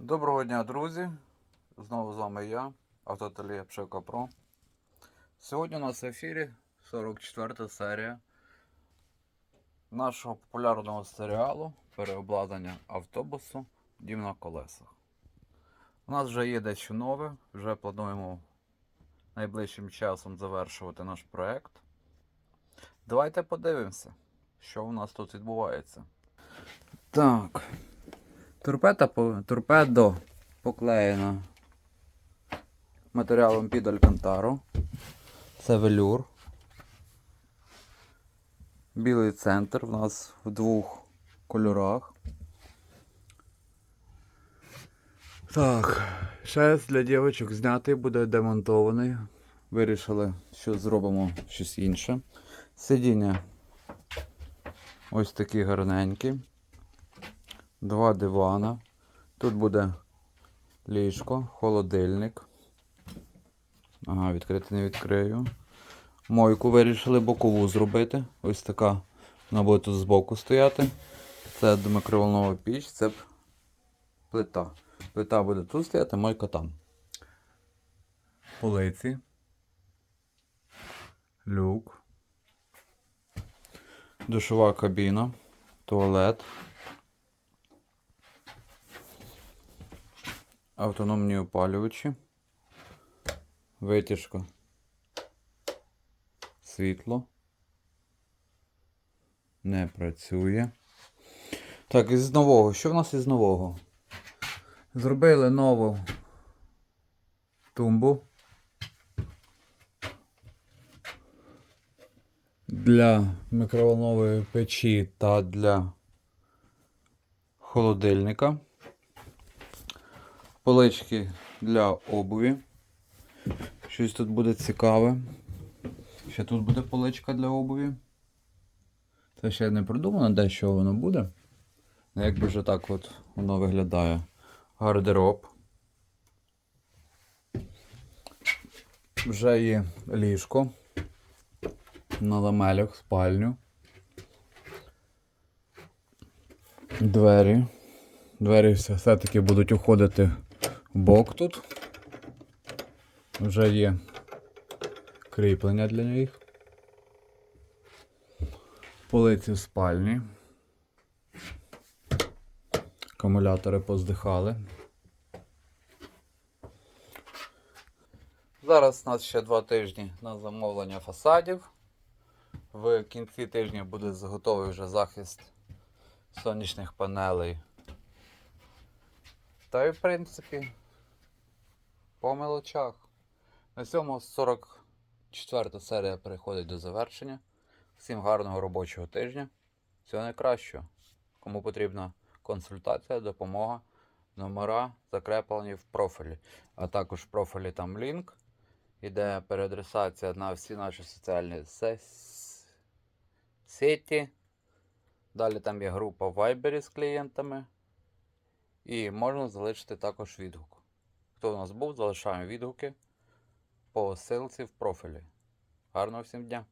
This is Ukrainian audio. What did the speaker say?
Доброго дня, друзі! Знову з вами я, Автотелія Пшека Про. Сьогодні у нас в ефірі 44 серія нашого популярного серіалу переобладнання автобусу Дім на колесах. У нас вже є дещо нове, вже плануємо найближчим часом завершувати наш проект. Давайте подивимося, що у нас тут відбувається. Так. Торпеда, по- торпедо поклеєно матеріалом під алькантару. Це велюр. Білий центр в нас в двох кольорах. Так, шест для дівчинок знятий, буде демонтований. Вирішили, що зробимо щось інше. Сидіння ось такі гарненькі. Два дивана. Тут буде ліжко, холодильник. Ага, відкрити не відкрию. Мойку вирішили бокову зробити. Ось така. Вона буде тут збоку стояти. Це микроволнова піч, це плита. Плита буде тут стояти, мойка там. Полиці. Люк. Душова кабіна. Туалет. Автономні опалювачі. Витяжка. Світло. Не працює. Так, із нового. Що в нас із нового? Зробили нову тумбу. Для микроволнової печі та для холодильника полички для обуві. Щось тут буде цікаве. Ще тут буде поличка для обуві. Це ще не продумано, де що воно буде. Ну, Якби вже так от воно виглядає. Гардероб. Вже є ліжко. На ламелях, спальню. Двері. Двері все- все-таки будуть уходити бок тут. Вже є кріплення для них. Полиці в спальні. Акумулятори поздихали. Зараз у нас ще два тижні на замовлення фасадів. В кінці тижня буде готовий вже захист сонячних панелей та й в принципі, по мелочах. На цьому 44 серія переходить до завершення. Всім гарного робочого тижня. Всього найкращого. Кому потрібна консультація, допомога, номера закреплені в профілі. А також в профілі там лінк. Іде переадресація на всі наші соціальні сеті. Далі там є група в Viber з клієнтами. І можна залишити також відгук. Хто у нас був, залишаємо відгуки по ссылці в профілі. Гарного всім дня!